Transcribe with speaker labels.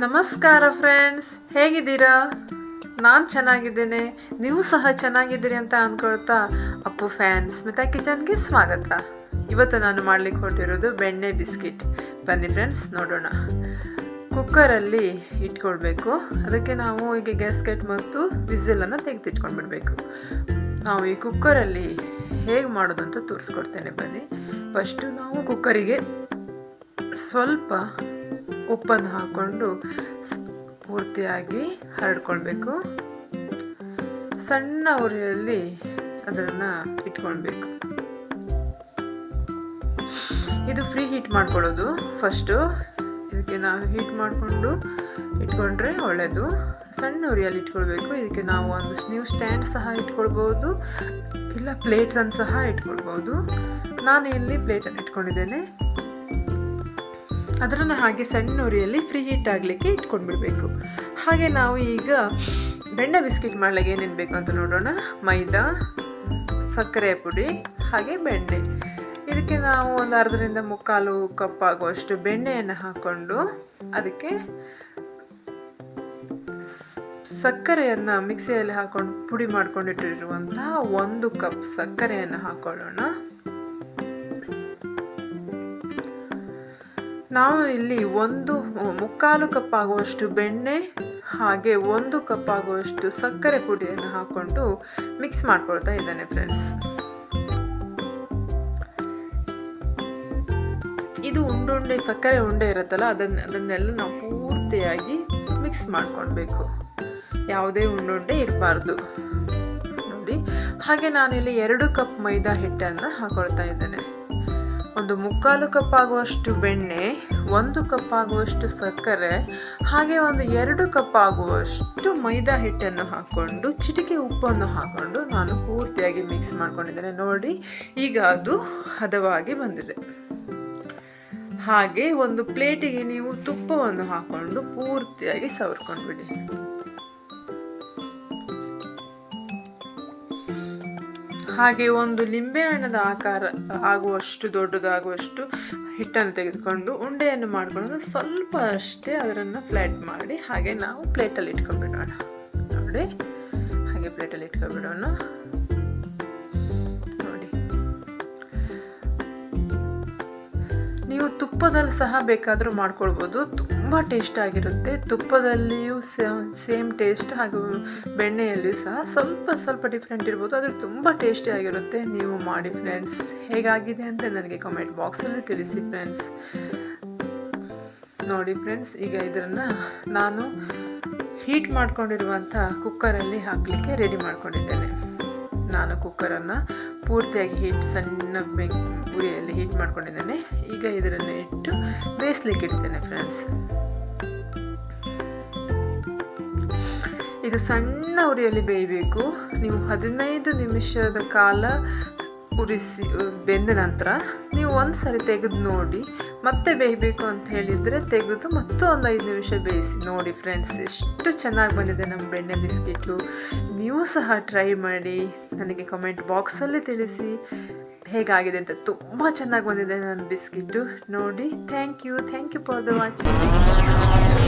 Speaker 1: ನಮಸ್ಕಾರ ಫ್ರೆಂಡ್ಸ್ ಹೇಗಿದ್ದೀರಾ? ನಾನು ಚೆನ್ನಾಗಿದ್ದೇನೆ. ನೀವು ಸಹ ಚೆನ್ನಾಗಿದ್ದೀರಿ ಅಂತ ಅಂದ್ಕೊಳ್ತಾ ಅಪ್ಪು ಫ್ಯಾನ್ ಸ್ಮಿತಾ ಕಿಚನ್ಗೆ ಸ್ವಾಗತ. ಇವತ್ತು ನಾನು ಮಾಡಲಿಕ್ಕೆ ಹೊರಟಿರೋದು ಬೆಣ್ಣೆ ಬಿಸ್ಕಿಟ್. ಬನ್ನಿ ಫ್ರೆಂಡ್ಸ್ ನೋಡೋಣ. ಕುಕ್ಕರಲ್ಲಿ ಇಟ್ಕೊಳ್ಬೇಕು. ಅದಕ್ಕೆ ನಾವು ಈಗ ಗ್ಯಾಸ್ಕೆಟ್ ಮತ್ತು ವಿಸಿಲನ್ನು ತೆಗೆದಿಟ್ಕೊಂಡ್ಬಿಡ್ಬೇಕು. ನಾವು ಈ ಕುಕ್ಕರಲ್ಲಿ ಹೇಗೆ ಮಾಡೋದು ಅಂತ ತೋರಿಸ್ಕೊಡ್ತೇನೆ ಬನ್ನಿ. ಫಸ್ಟು ನಾವು ಕುಕ್ಕರಿಗೆ ಸ್ವಲ್ಪ ಉಪ್ಪನ್ನು ಹಾಕ್ಕೊಂಡು ಪೂರ್ತಿಯಾಗಿ ಹರಡ್ಕೊಳ್ಬೇಕು. ಸಣ್ಣ ಉರಿಯಲ್ಲಿ ಅದನ್ನು ಇಟ್ಕೊಳ್ಬೇಕು. ಇದು ಫ್ರೀ ಹೀಟ್ ಮಾಡ್ಕೊಳ್ಳೋದು ಫಸ್ಟು. ಇದಕ್ಕೆ ನಾವು ಹೀಟ್ ಮಾಡಿಕೊಂಡು ಇಟ್ಕೊಂಡ್ರೆ ಒಳ್ಳೆಯದು ಸಣ್ಣ ಉರಿಯಲ್ಲಿ ಇಟ್ಕೊಳ್ಬೇಕು. ಇದಕ್ಕೆ ನಾವು ಒಂದು ನೀವು ಸ್ಟ್ಯಾಂಡ್ ಸಹ ಇಟ್ಕೊಳ್ಬೋದು. ಇಲ್ಲ ಪ್ಲೇಟನ್ನು ಸಹ ಇಟ್ಕೊಳ್ಬೋದು. ನಾನು ಇಲ್ಲಿ ಪ್ಲೇಟನ್ನು ಇಟ್ಕೊಂಡಿದ್ದೇನೆ. ಅದನ್ನು ಹಾಗೆ ಸಣ್ಣ ಉರಿಯಲ್ಲಿ ಫ್ರೀ ಹೀಟ್ ಆಗಲಿಕ್ಕೆ ಇಟ್ಕೊಂಡ್ಬಿಡಬೇಕು. ಹಾಗೆ ನಾವು ಈಗ ಬೆಣ್ಣೆ ಬಿಸ್ಕಿಟ್ ಮಾಡಲಿಕ್ಕೆ ಏನೇನು ಬೇಕು ಅಂತ ನೋಡೋಣ. ಮೈದಾ, ಸಕ್ಕರೆ ಪುಡಿ, ಹಾಗೆ ಬೆಣ್ಣೆ. ಇದಕ್ಕೆ ನಾವು ಒಂದು ಅರ್ಧದಿಂದ ಮುಕ್ಕಾಲು ಕಪ್ ಆಗುವಷ್ಟು ಬೆಣ್ಣೆಯನ್ನು ಹಾಕ್ಕೊಂಡು ಅದಕ್ಕೆ ಸಕ್ಕರೆಯನ್ನು ಮಿಕ್ಸಿಯಲ್ಲಿ ಹಾಕೊಂಡು ಪುಡಿ ಮಾಡ್ಕೊಂಡಿಟ್ಟಿರುವಂತಹ ಒಂದು ಕಪ್ ಸಕ್ಕರೆಯನ್ನು ಹಾಕೊಳ್ಳೋಣ. ನಾವು ಇಲ್ಲಿ ಒಂದು ಮುಕ್ಕಾಲು ಕಪ್ ಆಗುವಷ್ಟು ಬೆಣ್ಣೆ, ಹಾಗೆ ಒಂದು ಕಪ್ ಆಗುವಷ್ಟು ಸಕ್ಕರೆ ಪುಡಿಯನ್ನು ಹಾಕ್ಕೊಂಡು ಮಿಕ್ಸ್ ಮಾಡ್ಕೊಳ್ತಾ ಇದ್ದಾನೆ ಫ್ರೆಂಡ್ಸ್ ಇದು ಉಂಡುಂಡೆ, ಸಕ್ಕರೆ ಉಂಡೆ ಇರುತ್ತಲ್ಲ ಅದನ್ನ ಅದನ್ನೆಲ್ಲ ನಾವು ಪೂರ್ತಿಯಾಗಿ ಮಿಕ್ಸ್ ಮಾಡ್ಕೊಳ್ಬೇಕು. ಯಾವುದೇ ಉಂಡುಂಡೆ ಇರಬಾರ್ದು. ನೋಡಿ, ಹಾಗೆ ನಾನಿಲ್ಲಿ ಎರಡು ಕಪ್ ಮೈದಾ ಹಿಟ್ಟನ್ನು ಹಾಕ್ಕೊಳ್ತಾ ಇದ್ದೇನೆ. ಒಂದು ಮುಕ್ಕಾಲು ಕಪ್ ಆಗುವಷ್ಟು ಬೆಣ್ಣೆ, ಒಂದು ಕಪ್ ಆಗುವಷ್ಟು ಸಕ್ಕರೆ, ಹಾಗೆ ಒಂದು ಎರಡು ಕಪ್ ಆಗುವಷ್ಟು ಮೈದಾ ಹಿಟ್ಟನ್ನು ಹಾಕ್ಕೊಂಡು, ಚಿಟಿಕೆ ಉಪ್ಪನ್ನು ಹಾಕ್ಕೊಂಡು ನಾನು ಪೂರ್ತಿಯಾಗಿ ಮಿಕ್ಸ್ ಮಾಡ್ಕೊಂಡಿದ್ದೇನೆ. ನೋಡಿ, ಈಗ ಅದು ಹದವಾಗಿ ಬಂದಿದೆ. ಹಾಗೆ ಒಂದು ಪ್ಲೇಟಿಗೆ ನೀವು ತುಪ್ಪವನ್ನು ಹಾಕ್ಕೊಂಡು ಪೂರ್ತಿಯಾಗಿ ಸವರ್ಕೊಂಡ್ಬಿಡಿ. ಹಾಗೆ ಒಂದು ನಿಂಬೆಹಣ್ಣದ ಆಕಾರ ಆಗುವಷ್ಟು, ದೊಡ್ಡದಾಗುವಷ್ಟು ಹಿಟ್ಟನ್ನು ತೆಗೆದುಕೊಂಡು ಉಂಡೆಯನ್ನು ಮಾಡಿಕೊಂಡು ಸ್ವಲ್ಪ ಅಷ್ಟೇ ಅದನ್ನು ಫ್ಲ್ಯಾಟ್ ಮಾಡಿ ಹಾಗೆ ನಾವು ಪ್ಲೇಟಲ್ಲಿ ಇಟ್ಕೊಂಡ್ಬಿಡೋಣ. ನೋಡಿ, ಹಾಗೆ ಪ್ಲೇಟಲ್ಲಿ ಇಟ್ಕೊಂಡ್ಬಿಡೋಣ. ತುಪ್ಪದಲ್ಲಿ ಸಹ ಬೇಕಾದರೂ ಮಾಡ್ಕೊಳ್ಬೋದು. ತುಂಬ ಟೇಸ್ಟಾಗಿರುತ್ತೆ ತುಪ್ಪದಲ್ಲಿಯೂ ಸೇಮ್ ಟೇಸ್ಟ್ ಹಾಗೂ ಬೆಣ್ಣೆಯಲ್ಲಿಯೂ ಸಹ ಸ್ವಲ್ಪ ಸ್ವಲ್ಪ ಡಿಫ್ರೆಂಟ್ ಇರ್ಬೋದು. ಆದರೆ ತುಂಬ ಟೇಸ್ಟಿಯಾಗಿರುತ್ತೆ ನೀವು ಮಾಡಿ ಫ್ರೆಂಡ್ಸ್ ಹೇಗಾಗಿದೆ ಅಂತ ನನಗೆ ಕಮೆಂಟ್ ಬಾಕ್ಸಲ್ಲಿ ತಿಳಿಸಿ ಫ್ರೆಂಡ್ಸ್ ನೋಡಿ ಫ್ರೆಂಡ್ಸ್ ಈಗ ಇದನ್ನು ನಾನು ಹೀಟ್ ಮಾಡ್ಕೊಂಡಿರುವಂಥ ಕುಕ್ಕರಲ್ಲಿ ಹಾಕಲಿಕ್ಕೆ ರೆಡಿ ಮಾಡ್ಕೊಂಡಿದ್ದೇನೆ. ನಾನು ಕುಕ್ಕರನ್ನು ಪೂರ್ತಿಯಾಗಿ ಹೀಟ್ ಸಣ್ಣ ಬೆಂಕ್ ಉರಿಯಲ್ಲಿ ಹೀಟ್ ಮಾಡ್ಕೊಂಡಿದ್ದೇನೆ. ಈಗ ಇದನ್ನು ಇಟ್ಟು ಬೇಯಿಸ್ಲಿಕ್ಕೆ ಇಡ್ತೇನೆ ಫ್ರೆಂಡ್ಸ್ ಇದು ಸಣ್ಣ ಉರಿಯಲ್ಲಿ ಬೇಯಬೇಕು. ನೀವು ಹದಿನೈದು ನಿಮಿಷದ ಕಾಲ ಉರಿಸಿ, ಬೆಂದ ನಂತರ ನೀವು ಒಂದು ಸರಿ ತೆಗೆದು ನೋಡಿ. ಮತ್ತೆ ಬೇಯಬೇಕು ಅಂತ ಹೇಳಿದರೆ ತೆಗೆದು ಮತ್ತೊಂದು ಐದು ನಿಮಿಷ ಬೇಯಿಸಿ. ನೋಡಿ ಫ್ರೆಂಡ್ಸ್ ಎಷ್ಟು ಚೆನ್ನಾಗಿ ಬಂದಿದೆ ನಮ್ಮ ಬೆಣ್ಣೆ ಬಿಸ್ಕೆಟು. ನೀವು ಸಹ ಟ್ರೈ ಮಾಡಿ. ನನಗೆ ಕಮೆಂಟ್ ಬಾಕ್ಸಲ್ಲಿ ತಿಳಿಸಿ. ಹೇಗಾಗಿದೆ ಅಂತ ತುಂಬ ಚೆನ್ನಾಗಿ ಬಂದಿದೆ ನನ್ನ ಬಿಸ್ಕಿಟ್ಟು ನೋಡಿ thank you thank you for the watching